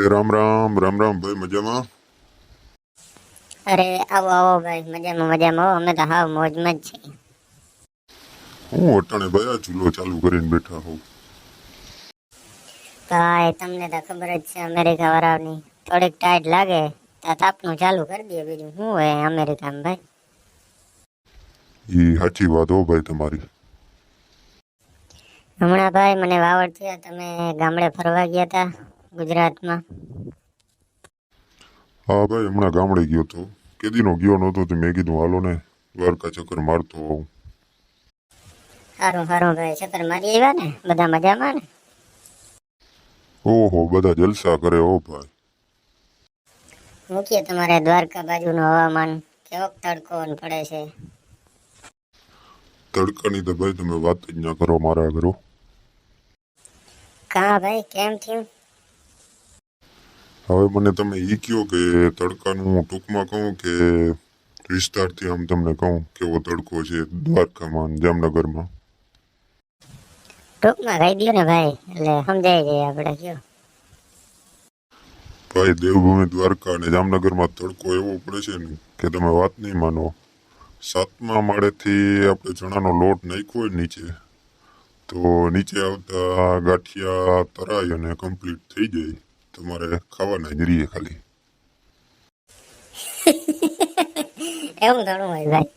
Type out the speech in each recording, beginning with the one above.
એ રામ રામ રામ રામ ભાઈ મજામાં? અરે આવો આવો ભાઈ મજામાં મજામાં આવો અમે તો હાવ મોજમાં જ છીએ. હું અટાણે ભાઈ આ ચૂલો ચાલુ કરીને બેઠા હોઉં. ભાઈ તમને તો ખબર જ છે અમેરિકા વાળાની થોડીક ટાઈટ લાગે તો તાપનું ચાલુ કરી દઈએ બીજું. શું હોય અમેરિકામાં ભાઈ? એ સાચી વાત હો ભાઈ તમારી. હમણાં ભાઈ મને વાવડ થયા તમે ગામડે ફરવા ગયા હતા ગુજરાતમાં. હા ભાઈ હમણાં ગામડે ગયો તો. કેદીનો ગયો નહોતો તો મેં કીધું હાલો ને દ્વારકા ચક્કર મારતો હોઉં સારું સારું ભાઈ ચક્કર મારી આવ્યા ને? બધા મજામાં ને? ઓહો બધા જલસા કરે હો ભાઈ. મૂકીએ તમારે દ્વારકા બાજુનું હવામાન. કેવોક તડકો પડે છે. તડકાની તો ભાઈ તમે વાત જ ના કરો મારા ઘરો. કા ભાઈ કેમ થયું? હવે મને તમે એ કહો કે તડકાનું ટૂંકમાં કહું કે વિસ્તારથી આમ તમને કહું કેવો તડકો છે દ્વારકામાં જામનગરમાં? ટૂંકમાં કહી દો ને ભાઈ એટલે સમજાઈ જાય આપણે કયો. ભાઈ દેવભૂમિ દ્વારકા અને જામનગરમાં તડકો એવો પડે છે ને કે તમે વાત નહીં માનો. સાતમા માળેથી આપણે ચણાનો લોટ નાખ્યો હોય નીચે તો નીચે આવતા ગાંઠિયા તરાય અને કમ્પ્લીટ થઈ જાય. તમારે ખાવાના જ રહીએ ખાલી. એવું ઘણું હોય ભાઈ.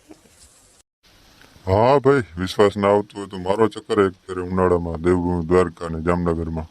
હા ભાઈ વિશ્વાસ ના આવતો હોય તો મારો ચક્કર એક ફેરે ઉનાળામાં દેવભૂમિ દ્વારકા અને જામનગરમાં.